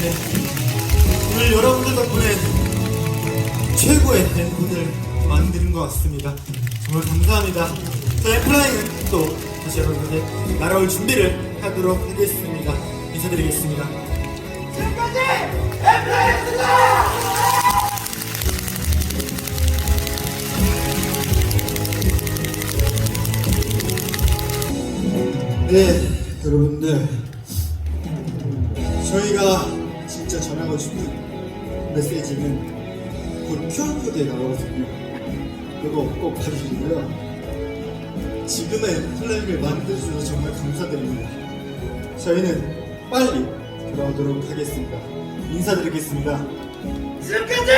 네. 오늘 여러분들 덕분에 최고의 밴드를 만드는 것 같습니다. 정말 감사합니다. 저희 플라잉은 또 다시 여러분들께 날아올 준비를 하도록 하겠습니다. 인사드리겠습니다. 지금까지 엠플라이였습니다! 네, 여러분들. 저희가 진짜 전하고 싶은 메시지는 곧 큐안 코드에 나오거든요. 이거 꼭 봐주시고요. 지금의 플레이를 만들어주셔서 정말 감사드립니다. 저희는 빨리 돌아오도록 하겠습니다. 인사드리겠습니다. 지금까지